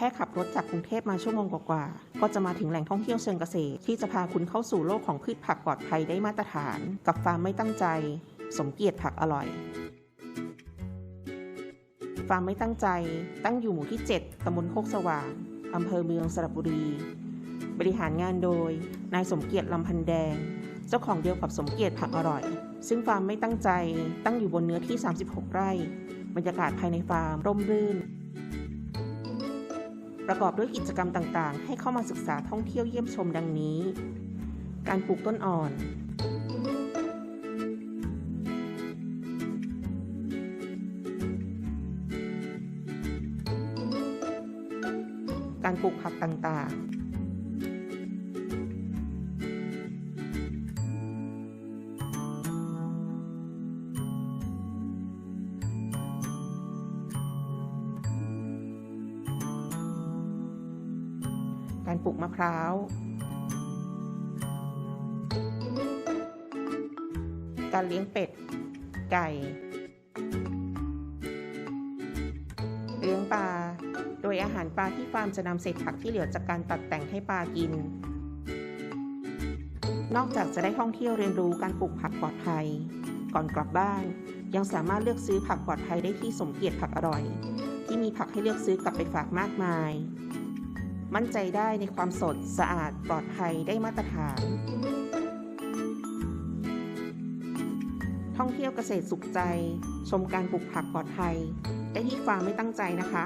ค่ขับรถจากกรุงเทพมาชั่วโมงกว่าๆ ก็จะมาถึงแหล่งท่องเที่ยวเชิงเกษตร ที่จะพาคุณเข้าสู่โลกของพืชผักปลอดภัยได้มาตรฐาน กับฟาร์มไม่ตั้งใจ สมเกียรติผักอร่อย ฟาร์มไม่ตั้งใจ ตั้งอยู่หมู่ที่ 7ตำบลโคกสว่างอำเภอเมืองสระบุรี บริหารงานโดย นายสมเกียรติลำพันแดง เจ้าของเดียวกับสมเกียรติผักอร่อย ซึ่งฟาร์มไม่ตั้งใจ ตั้งอยู่บนเนื้อที่ 36 ไร่ บรรยากาศภายในฟาร์มร่มรื่น ประกอบด้วยกิจกรรมต่างๆ ให้เข้ามาศึกษาท่องเที่ยวเยี่ยมชมดังนี้ การปลูกต้นอ่อน การปลูกผักต่างๆ การปลูกมะพร้าวการเลี้ยงเป็ด ไก่ เลี้ยงปลา โดยอาหารปลาที่ฟาร์มจะนำเศษผักที่เหลือจากการตัดแต่งให้ปลากิน นอกจากจะได้ท่องเที่ยวเรียนรู้การปลูกผักปลอดภัย ก่อนกลับบ้าน ยังสามารถเลือกซื้อผักปลอดภัยได้ที่สมเกียรติผักอร่อย ที่มีผักให้เลือกซื้อกลับไปฝากมากมาย มั่นใจได้ในความสดสะอาดปลอดภัยได้มาตรฐาน ท่องเที่ยวเกษตรสุขใจ ชมการปลูกผักปลอดภัย ได้ที่ฟาร์มไม่ตั้งใจนะคะ